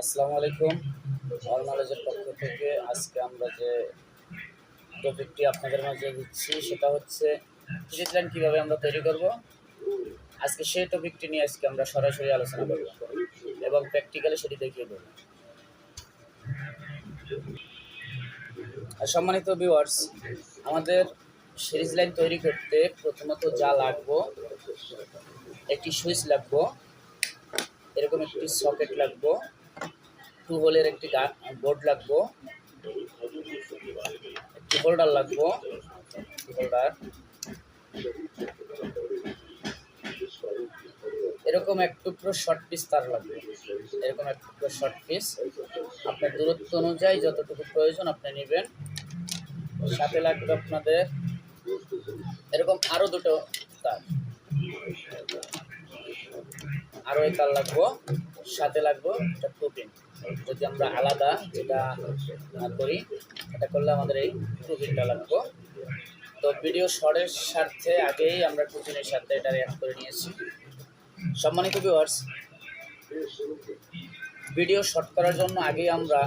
আসসালামু আলাইকুম। অল নলেজের পক্ষ থেকে আজকে আমরা যে টপিকটি আপনাদের মাঝে দিচ্ছি, সেটা হচ্ছে সিরিজ লাইন কীভাবে আমরা তৈরি করব। আজকে সেই টপিকটি নিয়ে আজকে আমরা সরাসরি আলোচনা করব এবং প্র্যাকটিক্যালি সেটি দেখিয়ে দেব। সম্মানিত ভিউয়ার্স আমাদের সিরিজ লাইন তৈরি করতে প্রথমত যা লাগবো, একটি সুইচ লাগবো, এরকম একটি সকেট লাগবো। টু হোলের একটি বোর্ড লাগবো। একটি হোল্ডার লাগবো। হোল্ডার এরকম এক টুকরো শর্ট পিস তার লাগবে। এরকম এক টুকরো শর্ট পিস আপনার দূরত্ব অনুযায়ী যতটুকু প্রয়োজন আপনি নেবেন। সাথে লাগবে আপনাদের এরকম আরও দুটো তার। আরও এই তার লাগবো। সাথে লাগবো একটা প্রোটিন যদি আমরা আলাদা যেটা করি, এটা করলে আমাদের এই প্রোটিনটা লাগবো। তো ভিডিও শর্টের স্বার্থে আগেই আমরা প্রোটিনের সাথে এটা অ্যাড করে নিয়েছি। সম্মানিত ভিউয়ার্স ভিডিও শর্ট করার জন্য আগেই আমরা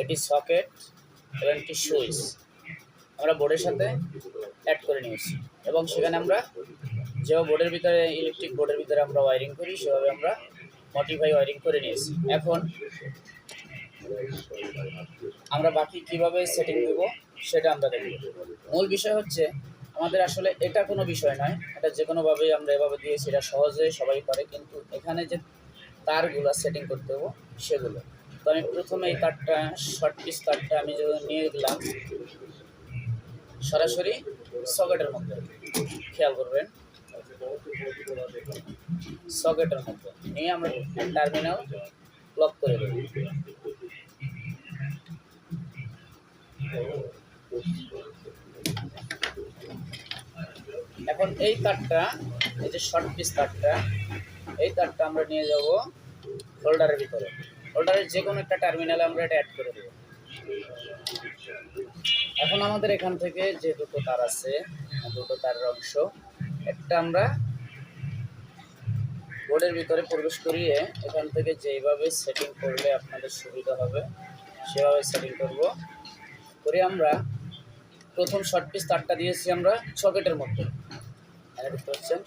একটি সকেট এবং একটি সুইচ আমরা বোর্ডের সাথে অ্যাড করে নিয়েছি। এবং সেখানে আমরা যেভাবে বোর্ডের ভিতরে ইলেকট্রিক বোর্ডের ভিতরে আমরা ওয়ারিং করি, সেভাবে আমরা মডিফাই ওয়ারিং করে নিয়েছি। এখন আমরা বাকি কীভাবে সেটিং দেব সেটা আমরা দেখব। মূল বিষয় হচ্ছে, আমাদের আসলে এটা কোনো বিষয় নয়। এটা যে কোনোভাবেই আমরা এভাবে দিয়েছি এটা সহজে সবাই করে, কিন্তু এখানে যে তারগুলো সেটিং করতে হব, সেগুলো। তো আমি প্রথমে এই তারটা শর্ট পিস তারটা আমি যখন নিয়ে গেলাম সরাসরি সকেটের মধ্যে। খেয়াল করবেন। সকেটের মতো নিয়ে আমরা টার্মিনাল লক করে দেব। এখন এই তারটা, এই যে শর্ট পিস তারটা, এই তারটা আমরা নিয়ে যাব হোল্ডারের ভিতরে। হোল্ডারের যে কোনো একটা টার্মিনালে আমরা এটা অ্যাড করে দেবো। এখন আমাদের এখান থেকে যে দুটো তার আছে, দুটো তারের অংশ, একটা আমরা বোর্ডের ভিতরে প্রবেশ করিয়ে এখান থেকে যেইভাবে সেটিং করলে আপনাদের সুবিধা হবে, সেভাবে সেটিং করব। করে আমরা, প্রথম শর্ট পিস তারটা দিয়েছি আমরা সকেটের মধ্যে। পাচ্ছেন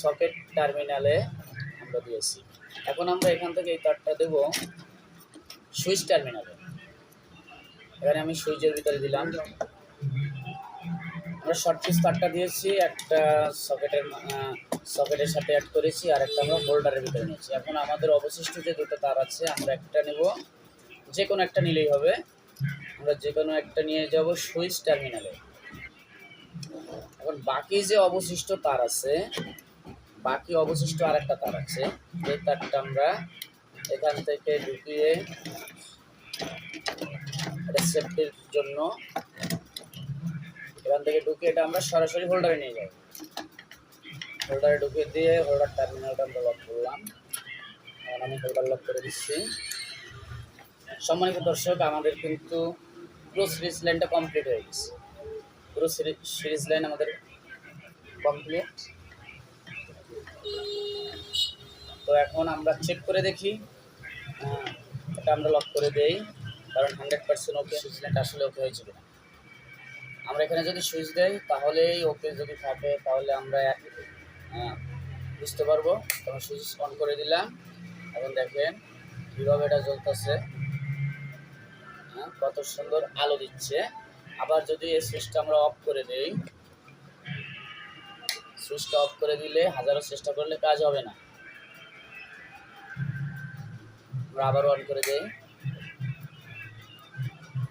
সকেট টার্মিনালে আমরা দিয়েছি। এখন আমরা এখান থেকে এই তারটা দেব সুইচ টার্মিনালে এখানে আমি সুইচের ভিতরে দিলাম। আমরা শর্ট পিস তারটা দিয়েছি, একটা সকেটের সকেটের সাথে অ্যাড করেছি আর একটা আমরা হোল্ডারের ভিতরে নিয়েছি। এখন আমাদের অবশিষ্ট যে দুটো তার আছে, আমরা একটা নেব। যে কোনো একটা নিলেই হবে। আমরা যে কোনো একটা নিয়ে যাব সুইচ টার্মিনালে এখন বাকি যে অবশিষ্ট তার আছে, বাকি অবশিষ্ট আর একটা তার আছে, এই তারটা আমরা এখান থেকে ঢুকিয়ে সেফটির জন্য এখান থেকে ঢুকিয়ে এটা আমরা সরাসরি হোল্ডারে নিয়ে যাই হোল্ডারে ঢুকিয়ে দিয়ে হোল্ডার টার্মিনালটা আমরা লক করলাম। এখন আমি হোল্ডার লক করে দিচ্ছি। সম্মানিত দর্শক আমাদের কিন্তু পুরো সিরিজ লাইনটা কমপ্লিট হয়ে গেছে। পুরো সিরিজ লাইন আমাদের কমপ্লিট তো এখন আমরা চেক করে দেখি। আহ, এটা আমরা লক করে দেই। কারণ হান্ড্রেড পার্সেন্ট ওকে সুইচ লাইনটা আসলে ওকে হয়েছে কিনা। আমরা এখানে যদি সুইচ দেই তাহলেই ওকে যদি থাকে তাহলে আমরা আহ, বুঝতে পারব। তখন সুইচ অন করে দিলাম। এখন দেখেন কীভাবে এটা জ্বলতেছে। হ্যাঁ, কত সুন্দর আলো দিচ্ছে। আবার যদি এই সুইচটা আমরা অফ করে দেই সুইচটা অফ করে দিলে হাজারো চেষ্টা করলে কাজ হবে না। আমরা আবার অন করে দেই।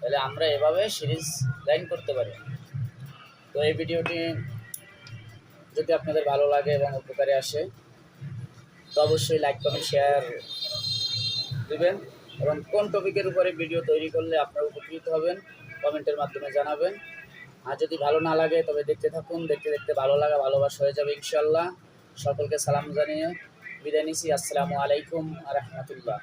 তাহলে আমরা এভাবে সিরিজ লাইন করতে পারি। তো এই ভিডিওটি যদি আপনাদের ভালো লাগে এবং উপকারে আসে, তো অবশ্যই লাইক কমেন্ট শেয়ার দিবেন এবং কোন টপিকের উপরে ভিডিও তৈরি করলে আপনারা উপকৃত হবেন কমেন্টের মাধ্যমে জানাবেন। আর যদি ভালো না লাগে, তবে দেখতে থাকুন, দেখতে দেখতে ভালো লাগা, ভালোবাসা হয়ে যাবে ইনশাল্লাহ সকলকে সালাম জানিয়ে বিদায় নিছি। আসসালামু আলাইকুম রহমতুল্লাহ।